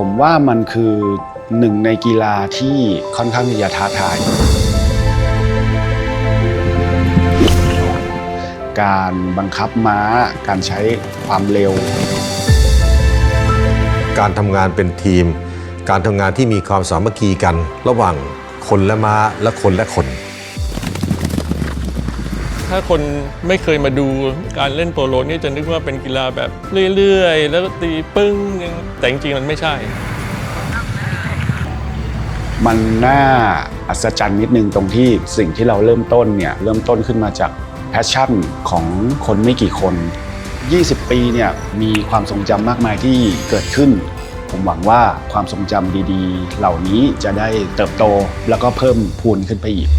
ผมว่ามันคือหนึ่งในกีฬาที่ค่อนข้างที่จะท้าทาย การบังคับม้า การใช้ความเร็ว การทำงานเป็นทีม การทำงานที่มีความสามัคคีกัน ระหว่างคนและม้าและคนและคน ถ้าคนไม่เคยมาดูการเล่นโปโลนี่จะนึกว่าเป็นกีฬาแบบเรื่อยๆ แล้วตีปึ้งแต่จริงๆมันไม่ใช่ มันน่าอัศจรรย์นิดนึงตรงที่สิ่งที่เราเริ่มต้นเนี่ยเริ่มต้นขึ้นมาจากแพชชั่นของคนไม่กี่คน 20 ปีเนี่ยมีความทรงจำมากมายที่เกิดขึ้น ผมหวังว่าความทรงจำดีๆ เหล่านี้จะได้เติบโตแล้วก็เพิ่มพูนขึ้นไปอีก